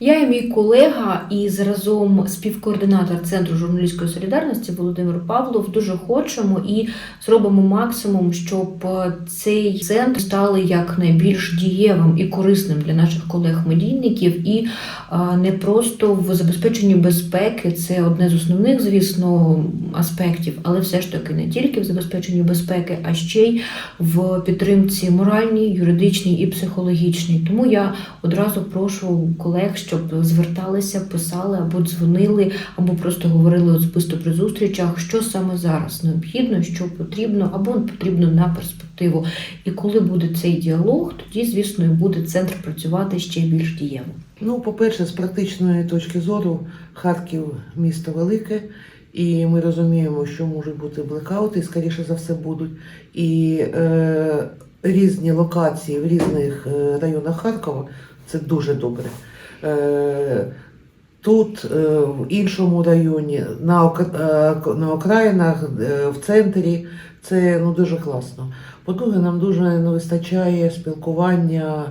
Я і мій колега і заразом співкоординатор центру журналістської солідарності Володимир Павлов дуже хочемо і зробимо максимум, щоб цей центр стали як найбільш дієвим і корисним для наших колег-медійників, і не просто в забезпеченні безпеки. Це одне з основних, звісно, аспектів, але все ж таки не тільки в забезпеченні безпеки, а ще й в підтримці моральній, юридичній і психологічній. Тому я одразу прошу колег, щоб зверталися, писали або дзвонили, або просто говорили особисто при зустрічах, що саме зараз необхідно, що потрібно, або потрібно на перспективу. І коли буде цей діалог, тоді, звісно, і буде центр працювати ще більш дієво. Ну, по-перше, з практичної точки зору, Харків місто велике, і ми розуміємо, що можуть бути блекаути, і скоріше за все будуть. І е, різні локації в різних е, районах Харкова це дуже добре. Е, Тут, е, в іншому районі, на, е, на окраїнах, в центрі це ну, дуже класно. По-друге, нам дуже не вистачає спілкування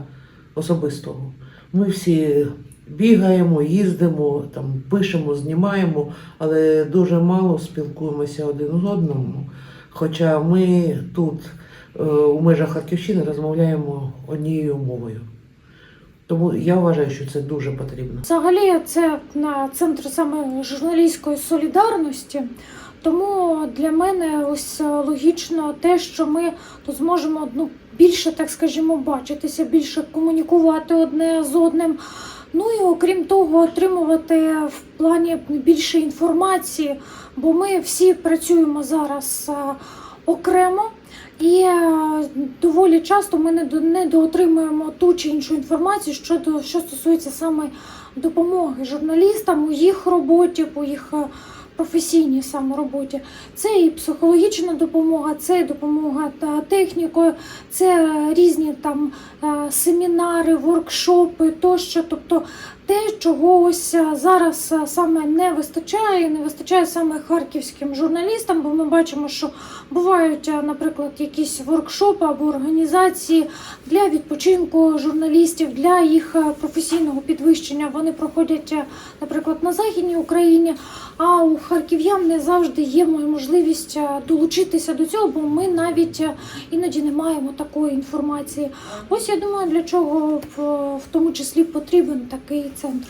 особистого. Ми всі бігаємо, їздимо, там, пишемо, знімаємо, але дуже мало спілкуємося один з одним. Хоча ми тут, у межах Харківщини, розмовляємо однією мовою. Тому я вважаю, що це дуже потрібно. Взагалі, це на центр саме журналістської солідарності. Тому для мене ось логічно те, що ми тут зможемо ну, більше, так скажімо, бачитися, більше комунікувати одне з одним. Ну і окрім того, отримувати в плані більше інформації, бо ми всі працюємо зараз окремо. І е, доволі часто ми не до- не доотримуємо ту чи іншу інформацію щодо що стосується саме допомоги журналістам у їх роботі, по їх е, професійній саме роботі. Це і психологічна допомога, це і допомога та технікою, це різні там е, семінари, воркшопи тощо. Тобто те, чого ось е, зараз е, саме не вистачає, і не вистачає саме харківським журналістам, бо ми бачимо, що бувають, наприклад, якісь воркшопи або організації для відпочинку журналістів, для їх професійного підвищення. Вони проходять, наприклад, на Західній Україні. А у харків'ян не завжди є можливість е, долучитися до цього, бо ми навіть е, іноді не маємо такої інформації. Ось я думаю, для чого в, в тому числі потрібен такий центр.